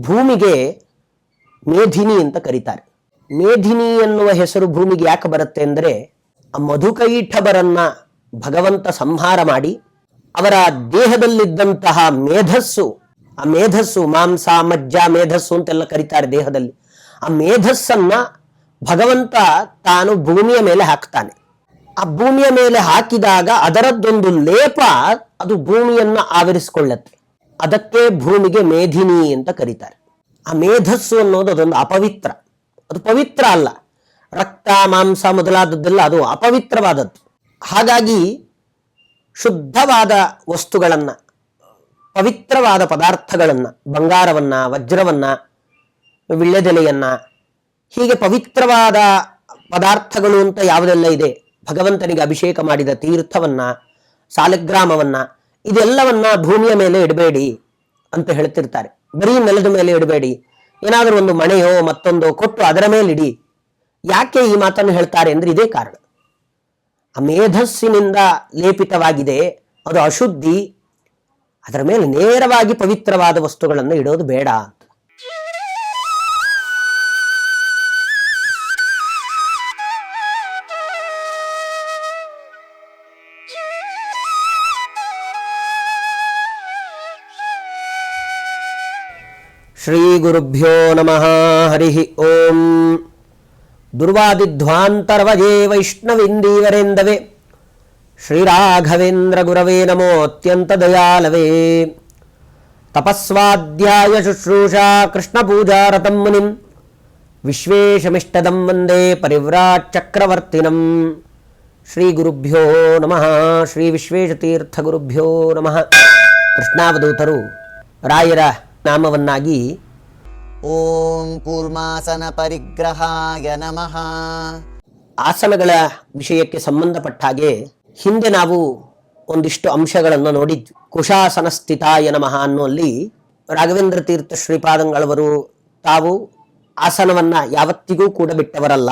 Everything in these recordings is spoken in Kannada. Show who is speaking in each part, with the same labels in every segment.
Speaker 1: ಭೂಮಿಗೆ ಮೇಧಿನಿ ಅಂತ ಕರೀತಾರೆ. ಮೇಧಿನಿ ಎನ್ನುವ ಹೆಸರು ಭೂಮಿಗೆ ಯಾಕೆ ಬರುತ್ತೆ ಅಂದರೆ, ಆ ಮಧುಕೈಠಬರನ್ನ ಭಗವಂತ ಸಂಹಾರ ಮಾಡಿ, ಅವರ ದೇಹದಲ್ಲಿದ್ದಂತಹ ಮೇಧಸ್ಸು, ಆ ಮೇಧಸ್ಸು ಮಾಂಸ, ಮಜ್ಜ, ಮೇಧಸ್ಸು ಅಂತೆಲ್ಲ ಕರೀತಾರೆ ದೇಹದಲ್ಲಿ. ಆ ಮೇಧಸ್ಸನ್ನ ಭಗವಂತ ತಾನು ಭೂಮಿಯ ಮೇಲೆ ಹಾಕ್ತಾನೆ. ಆ ಭೂಮಿಯ ಮೇಲೆ ಹಾಕಿದಾಗ ಅದರದ್ದೊಂದು ಲೇಪ ಅದು ಭೂಮಿಯನ್ನ ಆವರಿಸಿಕೊಳ್ಳುತ್ತೆ. ಅದಕ್ಕೆ ಭೂಮಿಗೆ ಮೇಧಿನಿ ಅಂತ ಕರೀತಾರೆ. ಆ ಮೇಧಸ್ಸು ಅನ್ನೋದು ಅದೊಂದು ಅಪವಿತ್ರ. ಅದು ಪವಿತ್ರ ಅಲ್ಲ. ರಕ್ತ, ಮಾಂಸ ಮೊದಲಾದದ್ದೆಲ್ಲ ಅದು ಅಪವಿತ್ರವಾದದ್ದು. ಹಾಗಾಗಿ ಶುದ್ಧವಾದ ವಸ್ತುಗಳನ್ನು, ಪವಿತ್ರವಾದ ಪದಾರ್ಥಗಳನ್ನು, ಬಂಗಾರವನ್ನು, ವಜ್ರವನ್ನು ವಿಳ್ಳೆದೆಲೆಯನ್ನು ಹೀಗೆ ಪವಿತ್ರವಾದ ಪದಾರ್ಥಗಳು ಅಂತ ಯಾವುದೆಲ್ಲ ಇದೆ? ಭಗವಂತನಿಗೆ ಅಭಿಷೇಕ ಮಾಡಿದ ತೀರ್ಥವನ್ನು, ಸಾಲಗ್ರಾಮವನ್ನ ಇದೆಲ್ಲವನ್ನ ಭೂಮಿಯ ಮೇಲೆ ಇಡಬೇಡಿ ಅಂತ ಹೇಳ್ತಿರ್ತಾರೆ. ಬರೀ ನೆಲದ ಮೇಲೆ ಇಡಬೇಡಿ. ಏನಾದರೂ ಒಂದು ಮಣೆಯೋ ಮತ್ತೊಂದೋ ಕೊಟ್ಟು ಅದರ ಮೇಲೆ ಇಡಿ. ಯಾಕೆ ಈ ಮಾತನ್ನು ಹೇಳ್ತಾರೆ ಅಂದ್ರೆ ಇದೇ ಕಾರಣ. ಆ ಮೇಧಸ್ಸಿನಿಂದ ಲೇಪಿತವಾಗಿದೆ, ಅದು ಅಶುದ್ಧಿ. ಅದರ ಮೇಲೆ ನೇರವಾಗಿ ಪವಿತ್ರವಾದ ವಸ್ತುಗಳನ್ನು ಇಡೋದು ಬೇಡ. ಅಂತ ಶ್ರೀ ಗುರುಭ್ಯೋ ನಮಃ ಹರಿ ಓಂ ದುರ್ವಾದಿಧ್ವಾಂತರ್ವಜೇ ವೈಷ್ಣವಿಂದೀವರೆಂದವೇ ಶ್ರೀರಾಘವೇಂದ್ರ ಗುರವೇ ನಮೋ ಅತ್ಯಂತ ದಯಾಲವೇ ತಪಸ್ವಾಧ್ಯಾಯ ಶುಶ್ರೂಷಾ ಕೃಷ್ಣಪೂಜಾರತಂ ಮುನಿಂ ವಿಶ್ವೇಶಮಿಷ್ಟದಂ ವಂದೇ ಪರಿವ್ರಾಟ್ ಚಕ್ರವರ್ತಿನಂ ಶ್ರೀ ಗುರುಭ್ಯೋ ನಮಃ ಶ್ರೀ ವಿಶ್ವೇಶತೀರ್ಥ ಗುರುಭ್ಯೋ ನಮಃ ಕೃಷ್ಣಾವಧೂತರು ರಾಯರ ನಾಮವನ್ನಾಗಿ
Speaker 2: ಓಂ ಕೂರ್ಮಾಸನ ಪರಿಗ್ರಹಾಯ ನಮಃ.
Speaker 1: ಆಸನಗಳ ವಿಷಯಕ್ಕೆ ಸಂಬಂಧಪಟ್ಟ ಹಾಗೆ ಹಿಂದೆ ನಾವು ಒಂದಿಷ್ಟು ಅಂಶಗಳನ್ನು ನೋಡಿದ್ವಿ. ಕುಶಾಸನ ಸ್ಥಿತಾಯ ನಮಃ ಅನ್ನುವಲ್ಲಿ ರಾಘವೇಂದ್ರ ತೀರ್ಥ ಶ್ರೀಪಾದಂಗಳವರು ತಾವು ಆಸನವನ್ನ ಯಾವತ್ತಿಗೂ ಕೂಡ ಬಿಟ್ಟವರಲ್ಲ.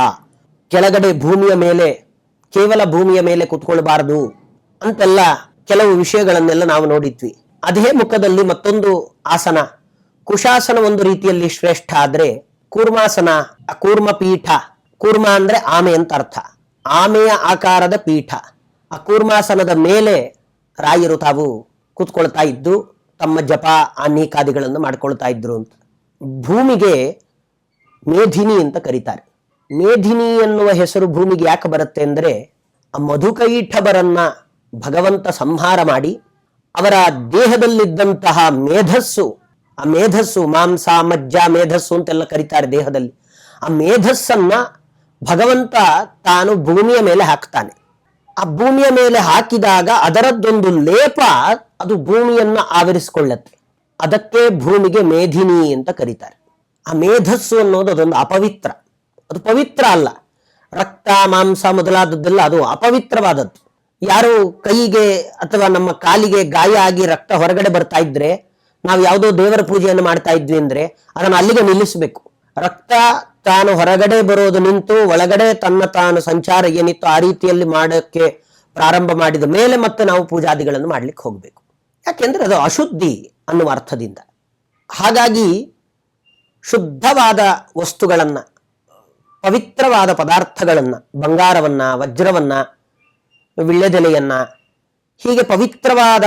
Speaker 1: ಕೆಳಗಡೆ ಭೂಮಿಯ ಮೇಲೆ ಕೇವಲ ಭೂಮಿಯ ಮೇಲೆ ಕುತ್ಕೊಳ್ಬಾರದು ಅಂತೆಲ್ಲ ಕೆಲವು ವಿಷಯಗಳನ್ನೆಲ್ಲ ನಾವು ನೋಡಿದ್ವಿ. ಅದೇ ಮುಖದಲ್ಲಿ ಮತ್ತೊಂದು ಆಸನ ಕುಶಾಸನ ಒಂದು ರೀತಿಯಲ್ಲಿ ಶ್ರೇಷ್ಠ ಆದ್ರೆ ಕೂರ್ಮಾಸನ ಕೂರ್ಮ ಪೀಠ. ಕೂರ್ಮ ಅಂದ್ರೆ ಆಮೆ ಅಂತ ಅರ್ಥ. ಆಮೆಯ ಆಕಾರದ ಪೀಠ. ಆ ಕೂರ್ಮಾಸನದ ಮೇಲೆ ರಾಯರು ತಾವು ಕೂತ್ಕೊಳ್ತಾ ಇದ್ದು, ತಮ್ಮ ಜಪ ಅನೇಕಾದಿಗಳನ್ನು ಮಾಡ್ಕೊಳ್ತಾ ಇದ್ರು ಅಂತ. ಭೂಮಿಗೆ ಮೇಧಿನಿ ಅಂತ ಕರೀತಾರೆ. ಮೇಧಿನಿ ಎನ್ನುವ ಹೆಸರು ಭೂಮಿಗೆ ಯಾಕೆ ಬರುತ್ತೆ ಅಂದ್ರೆ, ಆ ಮಧುಕೈಠಬರನ್ನ ಭಗವಂತ ಸಂಹಾರ ಮಾಡಿ ಅವರ ದೇಹದಲ್ಲಿದ್ದಂತಹ ಮೇಧಸ್ಸು ಆ ಮೇಧಸ್ಸು, ಮಾಂಸ, ಮಜ್ಜ, ಮೇಧಸ್ಸು ಅಂತೆಲ್ಲ ಕರೀತಾರೆ ದೇಹದಲ್ಲಿ. ಆ ಮೇಧಸ್ಸನ್ನ ಭಗವಂತ ತಾನು ಭೂಮಿಯ ಮೇಲೆ ಹಾಕ್ತಾನೆ. ಆ ಭೂಮಿಯ ಮೇಲೆ ಹಾಕಿದಾಗ ಅದರದ್ದೊಂದು ಲೇಪ ಅದು ಭೂಮಿಯನ್ನ ಆವರಿಸಿಕೊಳ್ಳುತ್ತೆ. ಅದಕ್ಕೆ ಭೂಮಿಗೆ ಮೇಧಿನಿ ಅಂತ ಕರೀತಾರೆ. ಆ ಮೇಧಸ್ಸು ಅನ್ನೋದು ಅದೊಂದು ಅಪವಿತ್ರ. ಅದು ಪವಿತ್ರ ಅಲ್ಲ. ರಕ್ತ, ಮಾಂಸ ಮೊದಲಾದದ್ದೆಲ್ಲ ಅದು ಅಪವಿತ್ರವಾದದ್ದು. ಯಾರು ಕೈಗೆ ಅಥವಾ ನಮ್ಮ ಕಾಲಿಗೆ ಗಾಯ ಆಗಿ ರಕ್ತ ಹೊರಗಡೆ ಬರ್ತಾ ಇದ್ರೆ ನಾವು ಯಾವುದೋ ದೇವರ ಪೂಜೆಯನ್ನು ಮಾಡ್ತಾ ಇದ್ವಿ ಅಂದ್ರೆ ಅದನ್ನು ಅಲ್ಲಿಗೆ ನಿಲ್ಲಿಸಬೇಕು. ರಕ್ತ ತಾನು ಹೊರಗಡೆ ಬರೋದು ನಿಂತು ಒಳಗಡೆ ತನ್ನ ತಾನು ಸಂಚಾರ ಏನಿತ್ತು ಆ ರೀತಿಯಲ್ಲಿ ಮಾಡೋಕ್ಕೆ ಪ್ರಾರಂಭ ಮಾಡಿದ ಮೇಲೆ ಮತ್ತೆ ನಾವು ಪೂಜಾದಿಗಳನ್ನು ಮಾಡ್ಲಿಕ್ಕೆ ಹೋಗಬೇಕು. ಯಾಕೆಂದ್ರೆ ಅದು ಅಶುದ್ಧಿ ಅನ್ನುವ ಅರ್ಥದಿಂದ. ಹಾಗಾಗಿ ಶುದ್ಧವಾದ ವಸ್ತುಗಳನ್ನ, ಪವಿತ್ರವಾದ ಪದಾರ್ಥಗಳನ್ನ, ಬಂಗಾರವನ್ನ, ವಜ್ರವನ್ನ, ವಿಳ್ಯದೆಲೆಯನ್ನ, ಹೀಗೆ ಪವಿತ್ರವಾದ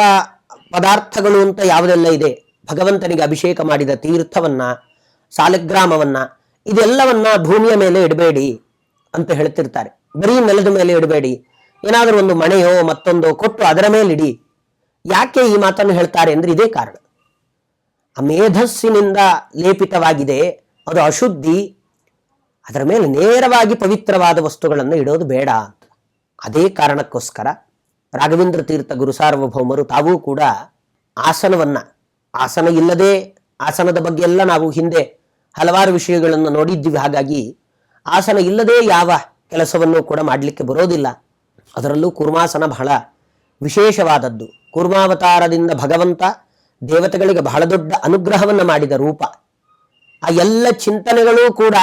Speaker 1: ಪದಾರ್ಥಗಳು ಅಂತ ಯಾವುದೆಲ್ಲ ಇದೆ? ಭಗವಂತನಿಗೆ ಅಭಿಷೇಕ ಮಾಡಿದ ತೀರ್ಥವನ್ನ, ಸಾಲಗ್ರಾಮವನ್ನ, ಇದೆಲ್ಲವನ್ನ ಭೂಮಿಯ ಮೇಲೆ ಇಡಬೇಡಿ ಅಂತ ಹೇಳ್ತಿರ್ತಾರೆ. ಬರೀ ನೆಲದ ಮೇಲೆ ಇಡಬೇಡಿ. ಏನಾದರೂ ಒಂದು ಮಣೆಯೋ ಮತ್ತೊಂದೋ ಕೊಟ್ಟು ಅದರ ಮೇಲೆ ಇಡಿ. ಯಾಕೆ ಈ ಮಾತನ್ನು ಹೇಳ್ತಾರೆ ಅಂದ್ರೆ ಇದೇ ಕಾರಣ. ಆ ಮೇಧಸ್ಸಿನಿಂದ ಲೇಪಿತವಾಗಿದೆ, ಅದು ಅಶುದ್ಧಿ. ಅದರ ಮೇಲೆ ನೇರವಾಗಿ ಪವಿತ್ರವಾದ ವಸ್ತುಗಳನ್ನು ಇಡೋದು ಬೇಡ ಅಂತ. ಅದೇ ಕಾರಣಕ್ಕೋಸ್ಕರ ರಾಘವೇಂದ್ರ ತೀರ್ಥ ಗುರು ಸಾರ್ವಭೌಮರು ತಾವೂ ಕೂಡ ಆಸನವನ್ನ ಆಸನ ಇಲ್ಲದೆ ಆಸನದ ಬಗ್ಗೆ ಎಲ್ಲ ನಾವು ಹಿಂದೆ ಹಲವಾರು ವಿಷಯಗಳನ್ನು ನೋಡಿದ್ದೀವಿ. ಹಾಗಾಗಿ ಆಸನ ಇಲ್ಲದೆ ಯಾವ ಕೆಲಸವನ್ನು ಕೂಡ ಮಾಡಲಿಕ್ಕೆ ಬರೋದಿಲ್ಲ. ಅದರಲ್ಲೂ ಕುರ್ಮಾಸನ ಬಹಳ ವಿಶೇಷವಾದದ್ದು. ಕುರ್ಮಾವತಾರದಿಂದ ಭಗವಂತ ದೇವತೆಗಳಿಗೆ ಬಹಳ ದೊಡ್ಡ ಅನುಗ್ರಹವನ್ನು ಮಾಡಿದ ರೂಪ. ಆ ಎಲ್ಲ ಚಿಂತನೆಗಳೂ ಕೂಡ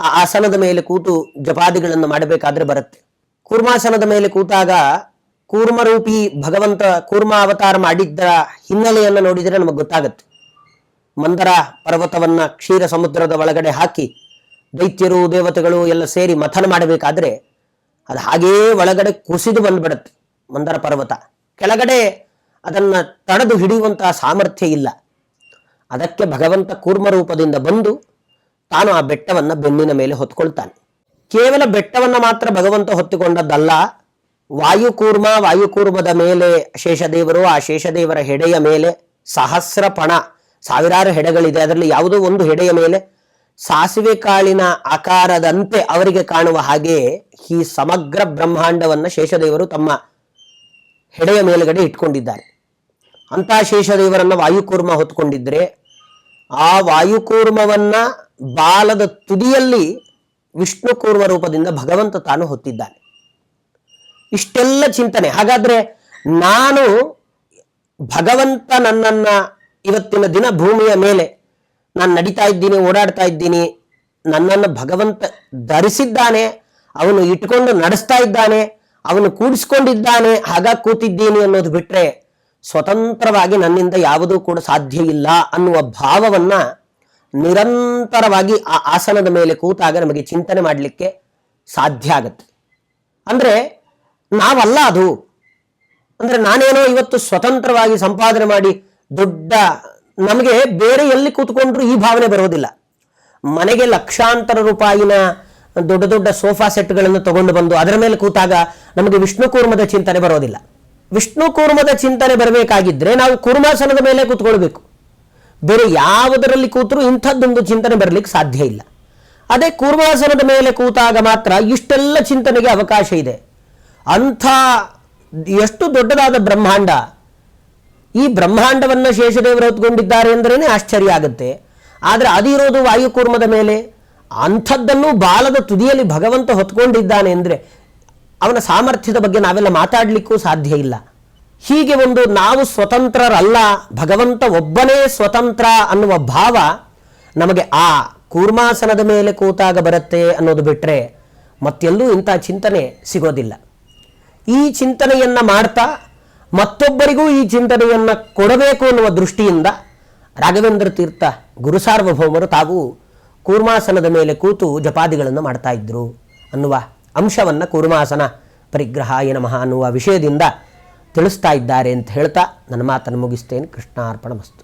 Speaker 1: ಆ ಆಸನದ ಮೇಲೆ ಕೂತು ಜಪಾದಿಗಳನ್ನು ಮಾಡಬೇಕಾದ್ರೆ ಬರುತ್ತೆ. ಕುರ್ಮಾಸನದ ಮೇಲೆ ಕೂತಾಗ ಕೂರ್ಮರೂಪಿ ಭಗವಂತ ಕೂರ್ಮ ಅವತಾರ ಮಾಡಿದ್ದ ಹಿನ್ನೆಲೆಯನ್ನು ನೋಡಿದರೆ ನಮಗೆ ಗೊತ್ತಾಗುತ್ತೆ. ಮಂದರ ಪರ್ವತವನ್ನ ಕ್ಷೀರ ಸಮುದ್ರದ ಒಳಗಡೆ ಹಾಕಿ ದೈತ್ಯರು, ದೇವತೆಗಳು ಎಲ್ಲ ಸೇರಿ ಮಥನ ಮಾಡಬೇಕಾದ್ರೆ ಅದು ಹಾಗೇ ಒಳಗಡೆ ಕುಸಿದು ಬಂದ್ಬಿಡುತ್ತೆ ಮಂದರ ಪರ್ವತ. ಕೆಳಗಡೆ ಅದನ್ನ ತಡೆದು ಹಿಡಿಯುವಂತಹ ಸಾಮರ್ಥ್ಯ ಇಲ್ಲ. ಅದಕ್ಕೆ ಭಗವಂತ ಕೂರ್ಮ ರೂಪದಿಂದ ಬಂದು ತಾನು ಆ ಬೆಟ್ಟವನ್ನ ಬೆನ್ನಿನ ಮೇಲೆ ಹೊತ್ಕೊಳ್ತಾನೆ. ಕೇವಲ ಬೆಟ್ಟವನ್ನ ಮಾತ್ರ ಭಗವಂತ ಹೊತ್ತುಕೊಂಡದ್ದಲ್ಲ ವಾಯುಕೂರ್ಮ, ವಾಯುಕೂರ್ಮದ ಮೇಲೆ ಶೇಷದೇವರು, ಆ ಶೇಷದೇವರ ಹೆಡೆಯ ಮೇಲೆ ಸಹಸ್ರ ಪಣ, ಸಾವಿರಾರು ಹೆಡೆಗಳಿದೆ. ಅದರಲ್ಲಿ ಯಾವುದೋ ಒಂದು ಹೆಡೆಯ ಮೇಲೆ ಸಾಸಿವೆ ಕಾಳಿನ ಆಕಾರದಂತೆ ಅವರಿಗೆ ಕಾಣುವ ಹಾಗೆ ಈ ಸಮಗ್ರ ಬ್ರಹ್ಮಾಂಡವನ್ನ ಶೇಷದೇವರು ತಮ್ಮ ಹೆಡೆಯ ಮೇಲುಗಡೆ ಇಟ್ಕೊಂಡಿದ್ದಾರೆ. ಅಂತ ಶೇಷದೇವರನ್ನ ವಾಯುಕೂರ್ಮ ಹೊತ್ಕೊಂಡಿದ್ರೆ, ಆ ವಾಯುಕೂರ್ಮವನ್ನ ಬಾಲದ ತುದಿಯಲ್ಲಿ ವಿಷ್ಣು ಕೂರ್ಮ ರೂಪದಿಂದ ಭಗವಂತ ತಾನು ಹೊತ್ತಿದ್ದಾನೆ. ಇಷ್ಟೆಲ್ಲ ಚಿಂತನೆ. ಹಾಗಾದ್ರೆ ನಾನು ಭಗವಂತ ನನ್ನನ್ನ ಇವತ್ತಿನ ದಿನ ಭೂಮಿಯ ಮೇಲೆ ನಾನು ನಡೀತಾ ಇದ್ದೀನಿ, ಓಡಾಡ್ತಾ ಇದ್ದೀನಿ, ನನ್ನನ್ನು ಭಗವಂತ ಧರಿಸಿದ್ದಾನೆ, ಅವನು ಇಟ್ಕೊಂಡು ನಡೆಸ್ತಾ ಇದ್ದಾನೆ, ಅವನು ಕೂಡಿಸ್ಕೊಂಡಿದ್ದಾನೆ ಹಾಗ ಕೂತಿದ್ದೀನಿ ಅನ್ನೋದು ಬಿಟ್ರೆ ಸ್ವತಂತ್ರವಾಗಿ ನನ್ನಿಂದ ಯಾವುದೂ ಕೂಡ ಸಾಧ್ಯ ಇಲ್ಲ ಅನ್ನುವ ಭಾವವನ್ನ ನಿರಂತರವಾಗಿ ಆ ಆಸನದ ಮೇಲೆ ಕೂತಾಗ ನಮಗೆ ಚಿಂತನೆ ಮಾಡಲಿಕ್ಕೆ ಸಾಧ್ಯ ಆಗತ್ತೆ. ಅಂದ್ರೆ ನಾವಲ್ಲ ಅದು. ಅಂದ್ರೆ ನಾನೇನೋ ಇವತ್ತು ಸ್ವತಂತ್ರವಾಗಿ ಸಂಪಾದನೆ ಮಾಡಿ ದೊಡ್ಡ, ನಮಗೆ ಬೇರೆ ಎಲ್ಲಿ ಕೂತ್ಕೊಂಡ್ರೂ ಈ ಭಾವನೆ ಬರೋದಿಲ್ಲ. ಮನೆಗೆ ಲಕ್ಷಾಂತರ ರೂಪಾಯಿನ ದೊಡ್ಡ ದೊಡ್ಡ ಸೋಫಾ ಸೆಟ್ಗಳನ್ನು ತಗೊಂಡು ಬಂದು ಅದರ ಮೇಲೆ ಕೂತಾಗ ನಮಗೆ ವಿಷ್ಣು ಕೂರ್ಮದ ಚಿಂತನೆ ಬರೋದಿಲ್ಲ. ವಿಷ್ಣು ಕೂರ್ಮದ ಚಿಂತನೆ ಬರಬೇಕಾಗಿದ್ರೆ ನಾವು ಕೂರ್ಮಾಸನದ ಮೇಲೆ ಕೂತ್ಕೊಳ್ಬೇಕು. ಬೇರೆ ಯಾವುದರಲ್ಲಿ ಕೂತರೂ ಇಂಥದ್ದೊಂದು ಚಿಂತನೆ ಬರಲಿಕ್ಕೆ ಸಾಧ್ಯ ಇಲ್ಲ. ಅದೇ ಕೂರ್ಮಾಸನದ ಮೇಲೆ ಕೂತಾಗ ಮಾತ್ರ ಇಷ್ಟೆಲ್ಲ ಚಿಂತನೆಗೆ ಅವಕಾಶ ಇದೆ. ಅಂಥ ಎಷ್ಟು ದೊಡ್ಡದಾದ ಬ್ರಹ್ಮಾಂಡ, ಈ ಬ್ರಹ್ಮಾಂಡವನ್ನು ಶೇಷದೇವರು ಹೊತ್ಕೊಂಡಿದ್ದಾರೆ ಅಂದ್ರೇ ಆಶ್ಚರ್ಯ ಆಗುತ್ತೆ. ಆದರೆ ಅದಿರೋದು ವಾಯುಕೂರ್ಮದ ಮೇಲೆ. ಅಂಥದ್ದನ್ನು ಬಾಲದ ತುದಿಯಲ್ಲಿ ಭಗವಂತ ಹೊತ್ಕೊಂಡಿದ್ದಾನೆ ಅಂದರೆ ಅವನ ಸಾಮರ್ಥ್ಯದ ಬಗ್ಗೆ ನಾವೆಲ್ಲ ಮಾತಾಡಲಿಕ್ಕೂ ಸಾಧ್ಯ ಇಲ್ಲ. ಹೀಗೆ ಒಂದು ನಾವು ಸ್ವತಂತ್ರರಲ್ಲ, ಭಗವಂತ ಒಬ್ಬನೇ ಸ್ವತಂತ್ರ ಅನ್ನುವ ಭಾವ ನಮಗೆ ಆ ಕೂರ್ಮಾಸನದ ಮೇಲೆ ಕೂತಾಗ ಬರುತ್ತೆ ಅನ್ನೋದು ಬಿಟ್ಟರೆ ಮತ್ತೆಲ್ಲೂ ಇಂಥ ಚಿಂತನೆ ಸಿಗೋದಿಲ್ಲ. ಈ ಚಿಂತನೆಯನ್ನ ಮಾಡ್ತಾ ಮತ್ತೊಬ್ಬರಿಗೂ ಈ ಚಿಂತನೆಯನ್ನ ಕೊಡಬೇಕು ಅನ್ನುವ ದೃಷ್ಟಿಯಿಂದ ರಾಘವೇಂದ್ರ ತೀರ್ಥ ಗುರು ಸಾರ್ವಭೌಮರು ತಾವು ಕೂರ್ಮಾಸನದ ಮೇಲೆ ಕೂತು ಜಪಾದಿಗಳನ್ನು ಮಾಡ್ತಾ ಇದ್ದರು ಅನ್ನುವ ಅಂಶವನ್ನು ಕೂರ್ಮಾಸನ ಪರಿಗ್ರಹಾಯ ನಮಃ ಅನ್ನುವ ವಿಷಯದಿಂದ ತಿಳಿಸ್ತಾ ಇದ್ದಾರೆ ಅಂತ ಹೇಳ್ತಾ ನನ್ನ ಮಾತನ್ನು ಮುಗಿಸ್ತೇನೆ. ಕೃಷ್ಣಾರ್ಪಣ ಮಸ್ತು.